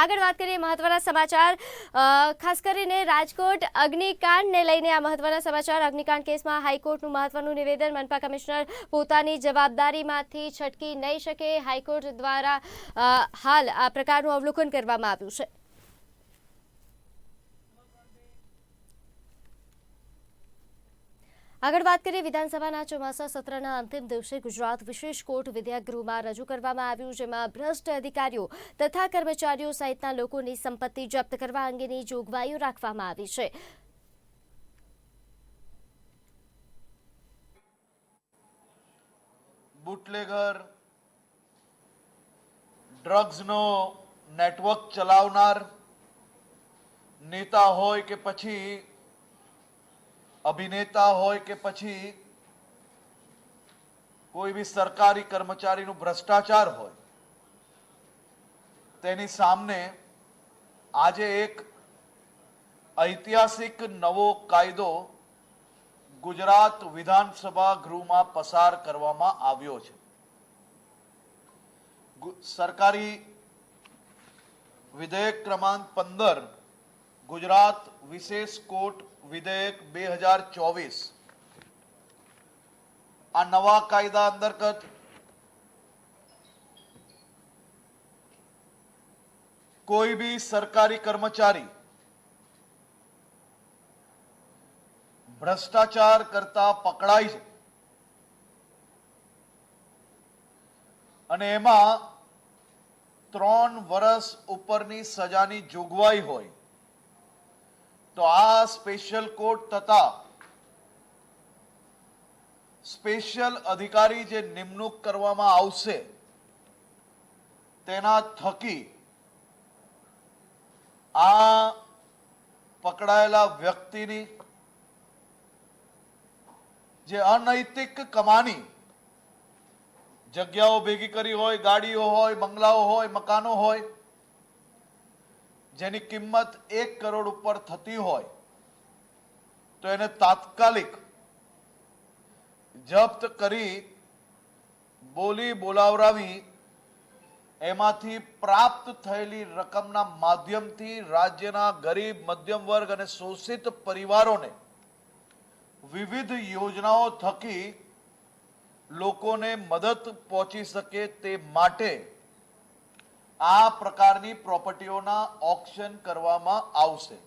આગળ વાત કરીએ મહત્વના સમાચાર. ખાસ કરીને રાજકોટ અગ્નિકાંડને લઈને આ મહત્વના સમાચાર. અગ્નિકાંડ કેસમાં હાઈકોર્ટનું મહત્વનું નિવેદન. મનપા કમિશનર પોતાની જવાબદારીમાંથી છટકી નહીં શકે. હાઈકોર્ટ દ્વારા હાલ આ પ્રકારનું અવલોકન કરવામાં આવ્યું છે. આગળ વાત કરીએ વિધાનસભાના ચોમાસા સત્રના અંતિમ દિવસે ગુજરાત વિશેષ કોર્ટ વિદ્યાગૃહમાં રજૂ કરવામાં આવ્યું, જેમાં ભ્રષ્ટ અધિકારીઓ તથા કર્મચારીઓ સહિતના લોકોની સંપત્તિ જપ્ત કરવા અંગેની જોગવાઈઓ રાખવામાં આવી છે. બુટલેગર ડ્રગ્સનો નેટવર્ક ચલાવનાર નેતા હોય કે પછી અભિનેતા હોય કે પછી કોઈ બી સરકારી કર્મચારીનું ભ્રષ્ટાચાર હોય, તેની સામે આજે એક ઐતિહાસિક નવો કાયદો ગુજરાત વિધાનસભા ગૃહમાં પસાર કરવામાં આવ્યો છે. સરકારી વિધેયક ક્રમાંક પંદર ગુજરાત વિશેષ કોર્ટ વિધેયક બે હજાર ચોવીસ. આ નવા કાયદા અંતર્ગત કોઈ બી સરકારી કર્મચારી ભ્રષ્ટાચાર કરતા પકડાય છે. અને એમાં ત્રણ વર્ષ ઉપરની સજાની જોગવાઈ હોય. તો આ સ્પેશિયલ કોર્ટ તથા સ્પેશિયલ અધિકારી જે નિમણૂક કરવામાં આવશે, તેના થકી આ પકડાયેલા વ્યક્તિની જે અનૈતિક કમાણી, જગ્યાઓ ભેગી કરી હોય, ગાડીઓ હોય, બંગલાઓ હોય, મકાનો હોય જેની કિંમત એક કરોડ ઉપર થતી હોય, તો એને તાત્કાલિક જપ્ત કરી બોલી બોલાવરાવી એમાંથી પ્રાપ્ત થયેલી રકમના માધ્યમથી રાજ્યના ગરીબ, મધ્યમ વર્ગ અને શોષિત પરિવારોને વિવિધ યોજનાઓ થકી લોકોને મદદ પહોંચી શકે તે માટે આ પ્રકારની પ્રોપર્ટીઓના ઓક્શન કરવામાં આવશે.